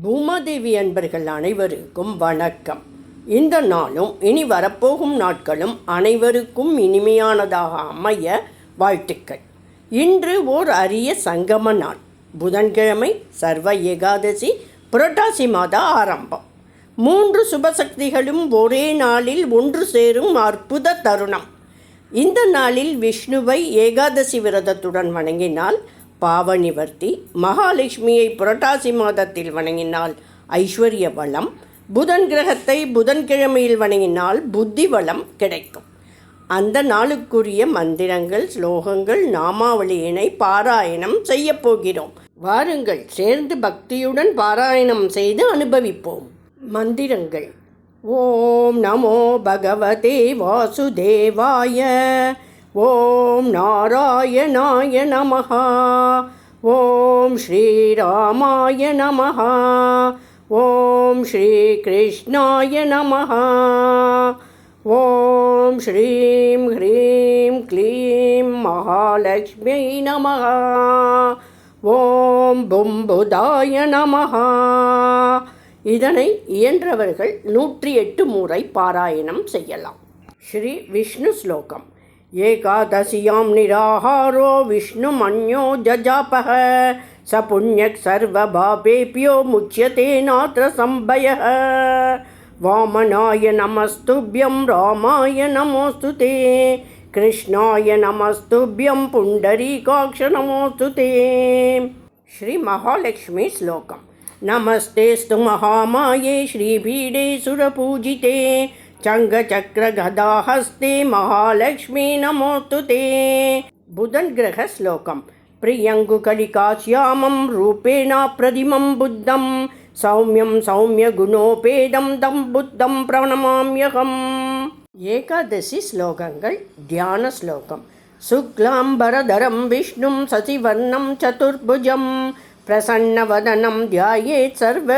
பூமாதேவி அன்பர்கள் அனைவருக்கும் வணக்கம். இந்த நாளும் இனி வரப்போகும் நாட்களும் அனைவருக்கும் இனிமையானதாக அமைய வாழ்த்துக்கள். இன்று ஓர் அரிய சங்கம நாள். புதன்கிழமை சர்வ ஏகாதசி புரட்டாசி மாத ஆரம்பம். மூன்று சுபசக்திகளும் ஒரே நாளில் ஒன்று சேரும் அற்புத தருணம். இந்த நாளில் விஷ்ணுவை ஏகாதசி விரதத்துடன் வணங்கினால் பாவநிவர்த்தி மகாலட்சுமியை புரட்டாசி மாதத்தில் வணங்கினால் ஐஸ்வர்ய வளம் புதன் கிரகத்தை புதன்கிழமையில் வணங்கினால் புத்தி வளம் கிடைக்கும். அந்த நாளுக்குரிய மந்திரங்கள் ஸ்லோகங்கள் நாமாவளியினை பாராயணம் செய்யப் போகிறோம். வாருங்கள் சேர்ந்து பக்தியுடன் பாராயணம் செய்து அனுபவிப்போம். மந்திரங்கள். ஓம் நமோ பகவதே வாசுதேவாய. ஓம் நாராயணாய நமஹா. ஓம் ஸ்ரீராமாய நமஹா. ஓம் ஸ்ரீகிருஷ்ணாய நமஹா. ஓம் ஸ்ரீம் ஹ்ரீம் க்ளீம் மகாலட்சுமி நமஹா. ஓம் பும்புதாய நமஹா. இதனை இயன்றவர்கள் நூற்றி எட்டு முறை பாராயணம் செய்யலாம். ஸ்ரீ விஷ்ணு ஸ்லோகம். एकादश्यां निराहारो विष्णुमन्यो जजापः। स पुण्यक् सर्वभावेभ्यो मुच्यते नात्र संभयः। वामनाय नमस्तुभ्यं रामाय नमोऽस्तु ते। कृष्णाय नमस्तुभ्यं पुण्डरीकाक्ष नमोऽस्तु ते। श्रीमहालक्ष्मी श्लोकं नमस्तेऽस्तु महामाये श्रीभीडे सुरपूजिते। चङ्गचक्रगदाहस्ते महालक्ष्मी नमोऽस्तु ते बुधन् ग्रहश्लोकं प्रियङ्गुकलिकाश्यामं रूपेण प्रतिमं बुद्धं सौम्यं सौम्यगुणोपेदं तं बुद्धं प्रणमाम्यहम् ஏகாதசி ஸ்லோகங்கள் தியான ஸ்லோகம் சுக்லாம்பரதரம் விஷ்ணும் சசிவர்ணம் சதுர்புஜம் பிரசன்னவதனம் தியாயேத் சர்வ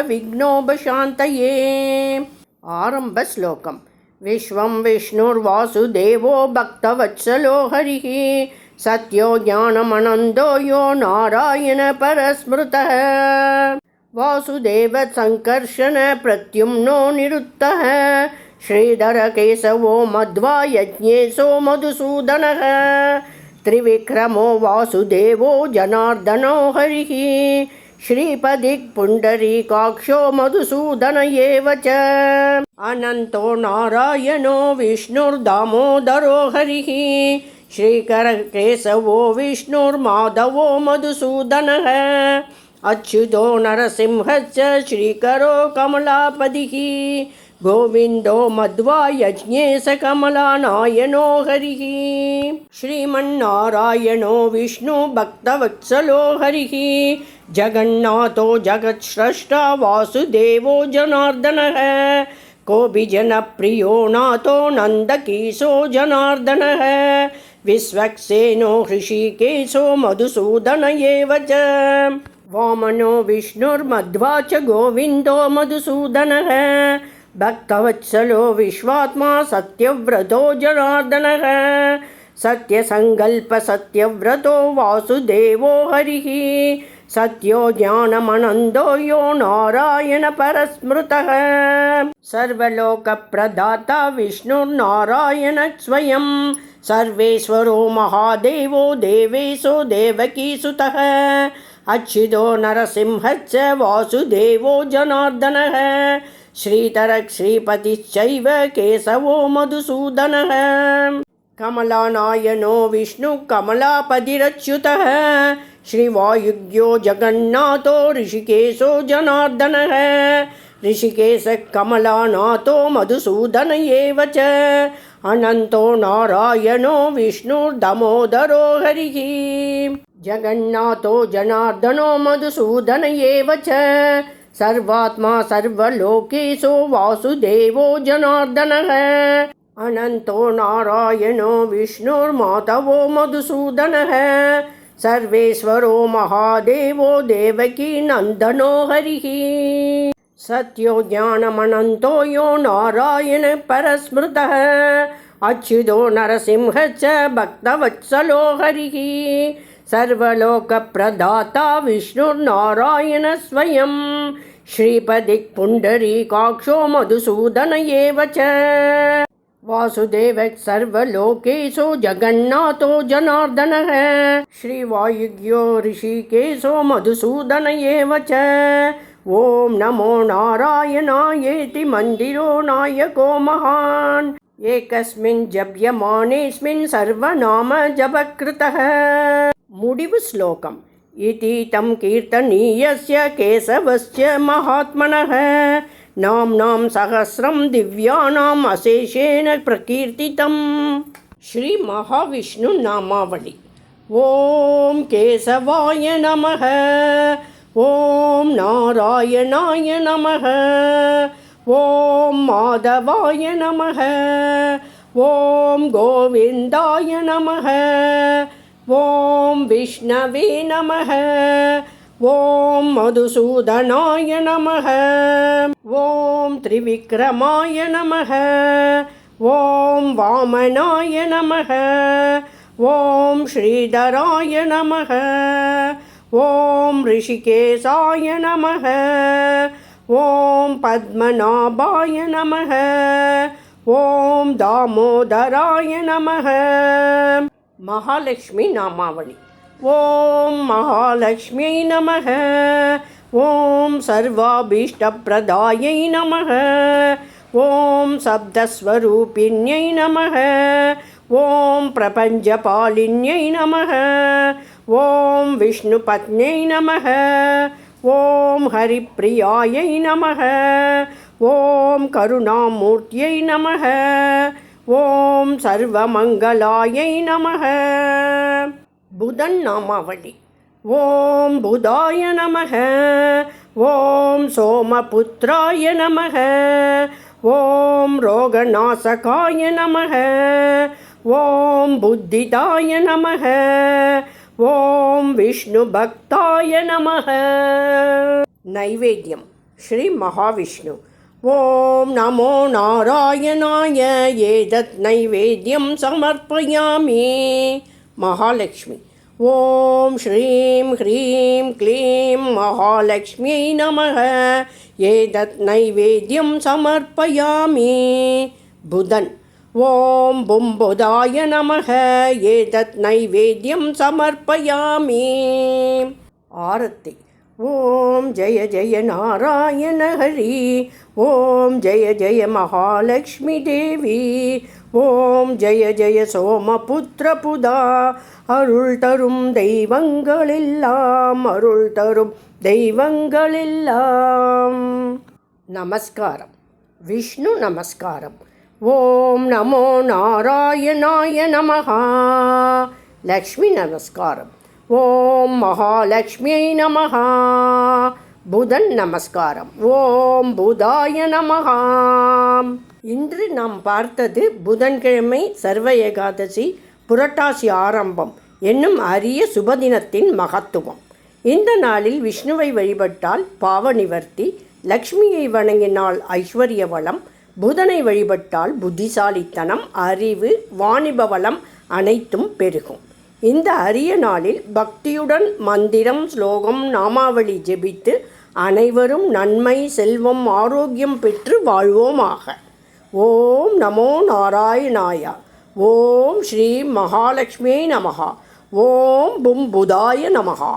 विश्वं विष्णुर्वासुदेवो भक्तवत्सलो हरिः सत्यो ज्ञानमनन्दो यो नारायणपरस्मृतः वासुदेवसङ्कर्षणप्रत्युम्नो निरुक्तः। श्रीधरकेशवो मध्वा यज्ञेशो मधुसूदनः त्रिविक्रमो वासुदेवो जनार्दनो हरिः श्रीपदिक्पुण्डरीकाक्षो मधुसूदन एव च। अनन्तो नारायणो विष्णुर्दामोदरो हरिः। श्रीकरकेशवो विष्णुर्माधवो मधुसूदनः। अच्युतो नरसिंहश्च श्रीकरो कमलापतिः गोविन्दो मध्वा यज्ञे स कमलानायनो हरिः। श्रीमन्नारायणो विष्णुभक्तवत्सलो हरिः जगन्नाथो जगत्स्रष्टा वासुदेवो जनार्दनः। कोऽपि जनप्रियो नाथो नन्दकीशो जनार्दनः। विश्वक्सेनो हृषिकेशो मधुसूदन एव च। वामनो विष्णुर्मध्वा च गोविन्दो मधुसूदनः। भक्तवत्सलो विश्वात्मा सत्यव्रतो जनार्दनः। सत्यसङ्कल्पसत्यव्रतो वासुदेवो हरिः सत्यो ज्ञानमनन्दो यो नारायणपरस्मृतः सर्वलोकप्रदाता विष्णुर्नारायण स्वयं। सर्वेश्वरो महादेवो देवेशो देवकीसुतः अच्युतो नरसिंहश्च वासुदेवो जनार्दनः। श्रीतरक् श्रीपतिश्चैव केशवो मधुसूदनः। कमलानायनो विष्णुः कमलापतिरच्युतः श्रीवायुज्ञो जगन्नाथो ऋषिकेशो जनार्दनः ऋषिकेशः कमलानाथो मधुसूदन एव च। अनन्तो नारायणो विष्णुर्दमोदरो हरिः। जगन्नाथो जनार्दनो मधुसूदन एव च। सर्वात्मा सर्वलोकेशो वासुदेवो जनार्दनः अनन्तो नारायणो विष्णुर्माधवो मधुसूदनः सर्वेश्वरो महादेवो देवकी नन्दनो हरिः। सत्यो ज्ञानमनन्तो यो नारायण परस्मृतः। अच्युतो नरसिंह च भक्तवत्सलो हरिः। सर्वलोकप्रदाता विष्णुर्नारायण स्वयं। श्रीपदिक् पुण्डरीकाक्षो मधुसूदन एव च। वासुदेव सर्वलोकेशो जगन्नाथो जनार्दनः। श्रीवायुग्यो ऋषिकेशो मधुसूदन एव च। ॐ नमो नारायणायेति मन्दिरो नायको महान्। एकस्मिन् जप्यमानेऽस्मिन् सर्वनाम जपकृतः। मुडिव श्लोकम्। इति तं कीर्तनीयस्य केशवस्य महात्मनः। नाम्नां सहस्रं दिव्यानाम् अशेषेण प्रकीर्तितं श्रीमहाविष्णुनामावळि ॐ केशवाय नमः। ॐ नारायणाय नमः। ॐ माधवाय नमः। ॐ गोविन्दाय नमः। ॐ विष्णवे नमः। ॐ मधुसूदनाय नमः ॐ त्रिविक्रमाय नमः ॐ वामनाय नमः ॐ श्रीधराय नमः ॐ ऋषिकेशाय नमः ॐ पद्मनाभाय नमः ॐ दामोदराय नमः மகாலட்சுமி நாமாவளி ஓம் மகாலட்சுமியை நமக. ஓம் சர்வாபீஷ்டப்பிரதாயை நமக. ஓம் சப்தஸ்வரூபிணியை நமக. ஓம் பிரபஞ்சபாலின்யை நமக. ஓம் விஷ்ணுபத்னை நமக. ஓம் ஹரிப்பிரியாயை நமக. ஓம் கருணாமூர்த்தியை நமக. ஓம் சர்வமங்கலாயை நமக. புதன் நாமாவளி ஓம் புதாய நமக ஓம் சோமபுத்ராய நமக ஓம் ரோகநாசகாய நமக ஓம் புத்திதாய நமக ஓம் விஷ்ணுபக்தாய நமக நைவேத்தியம் ஸ்ரீ மகாவிஷ்ணு ॐ नमो नारायणाय एतत् नैवेद्यं समर्पयामि மகாலட்சுமி. ஓம் ஸ்ரீம் ஹ்ரீம் க்ளீம் மகாலட்சுமியை நமக. ஏதத் நைவேத்தியம் சமர்ப்பயாமி. புதன். ஓம் பும்புதாய நமக. ஏதத் நைவேத்தியம் சமர்ப்பயாமி. ஆரத்தி. ஓம் ஜெய ஜெய நாராயண ஹரி ஓம் ஜெய ஜெய மகாலட்சுமி தேவி. ஓம் ஜெய ஜெய சோமபுத்திரபுதா அருள் தரும் தெய்வங்களெல்லாம் அருள் தரும் தெய்வங்களெல்லாம். நமஸ்காரம். விஷ்ணு நமஸ்காரம். ஓம் நமோ நாராயணாய நமகா லக்ஷ்மி நமஸ்காரம். ஓம் மகாலட்சுமியை நமகா புதன் நமஸ்காரம். ஓம் புதாய நமகாம் இன்று நாம் பார்த்தது புதன்கிழமை சர்வ ஏகாதசி புரட்டாசி ஆரம்பம் என்னும் அரிய சுபதினத்தின் மகத்துவம். இந்த நாளில் விஷ்ணுவை வழிபட்டால் பாவ நிவர்த்தி லக்ஷ்மியை வணங்கினால் ஐஸ்வர்ய வளம் புதனை வழிபட்டால் புத்திசாலித்தனம் அறிவு வாணிப வளம் அனைத்தும் பெருகும். இந்த அரிய நாளில் பக்தியுடன் மந்திரம் ஸ்லோகம் நாமாவளி ஜெபித்து அனைவரும் நன்மை செல்வம் ஆரோக்கியம் பெற்று வாழ்வோமாக. ஓம் நமோ நாராயணாயா. ஓம் ஸ்ரீ மகாலட்சுமி நமகா ஓம் பும் புதாய நமகா